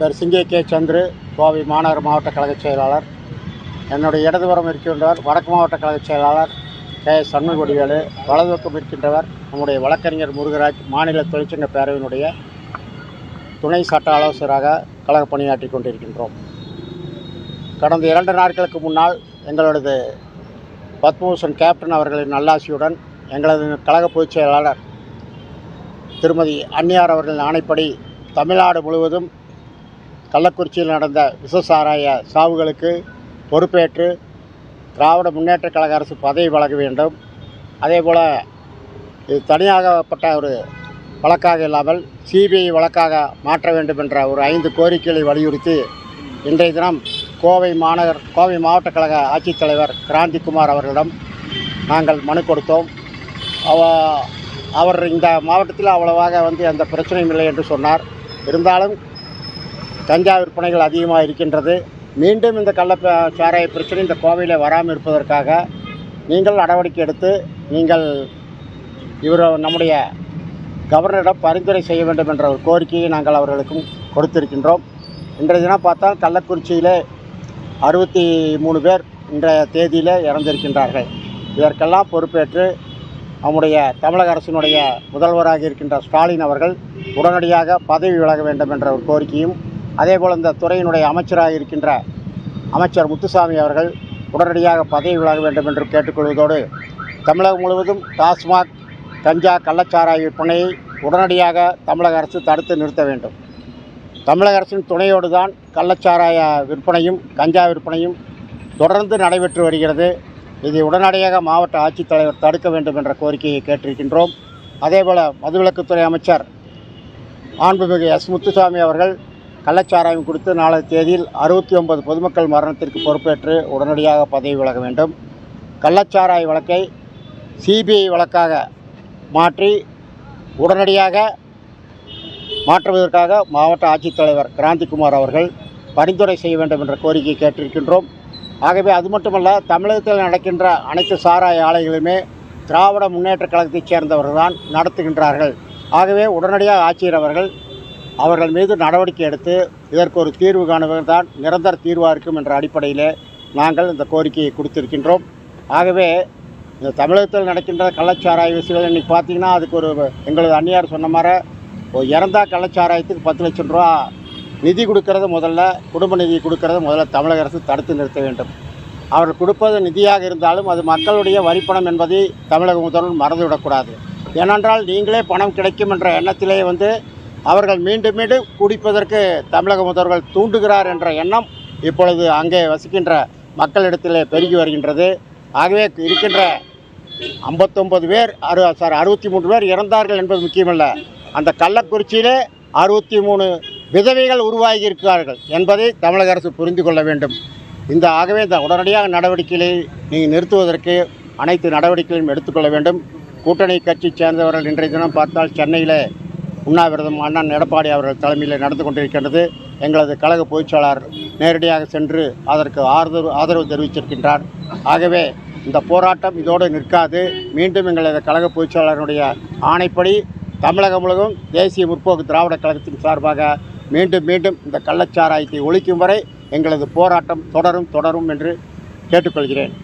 பேர் சிங்கே கே சந்திரு கோவை மாநகர மாவட்ட கழகச் செயலாளர். என்னுடைய இடதுபுறம் இருக்கின்றவர் வடக்கு மாவட்ட கழகச் செயலாளர் கே எஸ் சண்முகொடிவேலு வலதுபக்கம் இருக்கின்றவர் நம்முடைய வழக்கறிஞர் முருகராஜ் மாநில தொழிற்சங்க பேரவையினுடைய துணை சட்ட ஆலோசகராக கழக பணியாற்றி கொண்டிருக்கின்றோம். கடந்த இரண்டு நாட்களுக்கு முன்னால் எங்களது பத்மபூஷன் கேப்டன் அவர்களின் நல்லாசியுடன் எங்களது கழக பொதுச் செயலாளர் திருமதி அன்னியார் அவர்களின் ஆணைப்படி தமிழ்நாடு முழுவதும் கள்ளக்குறிச்சியில் நடந்த விசசாராய சாவுகளுக்கு பொறுப்பேற்று திராவிட முன்னேற்ற கழக அரசு பதவி வழங்க வேண்டும். அதேபோல் இது தனியாகப்பட்ட ஒரு வழக்காக இல்லாமல் சிபிஐ வழக்காக மாற்ற வேண்டும் என்ற ஒரு ஐந்து கோரிக்கைகளை வலியுறுத்தி இன்றைய தினம் கோவை மாநகர் கோவை மாவட்ட கழக ஆட்சித்தலைவர் கிராந்திகுமார் அவர்களிடம் நாங்கள் மனு கொடுத்தோம். அவ அவர் இந்த மாவட்டத்தில் அவ்வளவாக வந்து எந்த பிரச்சனையும் இல்லை என்று சொன்னார். இருந்தாலும் கஞ்சா விற்பனைகள் அதிகமாக இருக்கின்றது. மீண்டும் இந்த கள்ள சாராய பிரச்சனை இந்த கோவையில் வராமல் இருப்பதற்காக நீங்கள் நடவடிக்கை எடுத்து நீங்கள் இவர் நம்முடைய கவர்னரிடம் பரிந்துரை செய்ய வேண்டும் என்ற ஒரு கோரிக்கையை நாங்கள் அவர்களுக்கும் கொடுத்திருக்கின்றோம். இன்றைய தினம் பார்த்தால் கள்ளக்குறிச்சியிலே அறுபத்தி மூணு பேர் இன்றைய தேதியில் இறந்திருக்கின்றார்கள். இதற்கெல்லாம் பொறுப்பேற்று நம்முடைய தமிழக அரசினுடைய முதல்வராக இருக்கின்ற ஸ்டாலின் அவர்கள் உடனடியாக பதவி விலக வேண்டும் என்ற ஒரு கோரிக்கையும் அதேபோல் இந்த துறையினுடைய அமைச்சராக இருக்கின்ற அமைச்சர் முத்துசாமி அவர்கள் உடனடியாக பதவி விலக வேண்டும் என்று கேட்டுக்கொள்வதோடு தமிழகம் முழுவதும் டாஸ்மாக் கஞ்சா கள்ளச்சாராய விற்பனையை உடனடியாக தமிழக அரசு தடுத்து நிறுத்த வேண்டும். தமிழக அரசின் துணையோடு தான் கள்ளச்சாராய விற்பனையும் கஞ்சா விற்பனையும் தொடர்ந்து நடைபெற்று வருகிறது. இதை உடனடியாக மாவட்ட ஆட்சித்தலைவர் தடுக்க வேண்டும் என்ற கோரிக்கையை கேட்டிருக்கின்றோம். அதேபோல் மதுவிலக்குத்துறை அமைச்சர் மாண்புமிகு எஸ் முத்துசாமி அவர்கள் கள்ளச்சாராயம் கொடுத்து நாளை தேதியில் அறுபத்தி ஒன்பது பொதுமக்கள் மரணத்திற்கு பொறுப்பேற்று உடனடியாக பதவி விலக வேண்டும். கள்ளச்சாராய வழக்கை சிபிஐ வழக்காக மாற்றி உடனடியாக மாற்றுவதற்காக மாவட்ட ஆட்சித்தலைவர் கிராந்திகுமார் அவர்கள் பரிந்துரை செய்ய வேண்டும் என்ற கோரிக்கை கேட்டிருக்கின்றோம். ஆகவே அது மட்டுமல்ல தமிழகத்தில் நடக்கின்ற அனைத்து சாராய ஆலைகளுமே திராவிட முன்னேற்ற கழகத்தைச் சேர்ந்தவர்கள் தான் நடத்துகின்றார்கள். ஆகவே உடனடியாக ஆட்சியர் அவர்கள் அவர்கள் மீது நடவடிக்கை எடுத்து இதற்கு ஒரு தீர்வு காணுவது தான் நிரந்தர தீர்வாக இருக்கும் என்ற அடிப்படையிலே நாங்கள் இந்த கோரிக்கையை கொடுத்திருக்கின்றோம். ஆகவே இந்த தமிழகத்தில் நடக்கின்ற கள்ளச்சாராய விஷயங்கள் இன்றைக்கி பார்த்தீங்கன்னா அதுக்கு ஒரு எங்களது அன்னியார் சொன்ன மாதிரி ஒரு இறந்தா கள்ளச்சாராயத்துக்கு பத்து லட்சம் ரூபா நிதி கொடுக்கறது முதல்ல குடும்ப நிதி கொடுக்கறது முதல்ல தமிழக அரசு தடுத்து நிறுத்த வேண்டும். அவர் கொடுப்பது நிதியாக இருந்தாலும் அது மக்களுடைய வரிப்பணம் என்பதை தமிழக முதல்வர் மறந்துவிடக்கூடாது. ஏனென்றால் நீங்களே பணம் கிடைக்கும் என்ற எண்ணத்திலே வந்து அவர்கள் மீண்டும் மீண்டும் குடிப்பதற்கு தமிழக முதல்வர்கள் தூண்டுகிறார் என்ற எண்ணம் இப்பொழுது அங்கே வசிக்கின்ற மக்களிடத்திலே பெருகி வருகின்றது. ஆகவே இருக்கின்ற ஐம்பத்தொம்பது பேர் அறு சாரி அறுபத்தி மூன்று பேர் இறந்தார்கள் என்பது முக்கியமல்ல. அந்த கள்ளக்குறிச்சியிலே அறுபத்தி மூணு விதவைகள் உருவாகி இருக்கிறார்கள் என்பதை தமிழக அரசு புரிந்து கொள்ள வேண்டும். இந்த ஆகவே இந்த உடனடியாக நடவடிக்கைகளை நீங்கள் நிறுத்துவதற்கு அனைத்து நடவடிக்கைகளையும் எடுத்துக்கொள்ள வேண்டும். கூட்டணி கட்சி சேர்ந்தவர்கள் இன்றைய தினம் பார்த்தால் சென்னையில் உண்ணாவிரதம் அண்ணன் எடப்பாடி அவர்கள் தலைமையில் நடந்து கொண்டிருக்கின்றது. எங்களது கழக பொதுச்செயலாளர் நேரடியாக சென்று அதற்கு ஆதரவு ஆதரவு தெரிவிச்சிருக்கின்றார் ஆகவே இந்த போராட்டம் இதோடு நிற்காது. மீண்டும் எங்களது கழக பொதுச்செயலாளருடைய ஆணைப்படி தமிழகம் முழுவதும் தேசிய முற்போக்கு திராவிட கழகத்தின் சார்பாக மீண்டும் மீண்டும் இந்த கள்ளச்சாராயத்தை ஒழிக்கும் வரை எங்களது போராட்டம் தொடரும் தொடரும் என்று கேட்டுக்கொள்கிறேன்.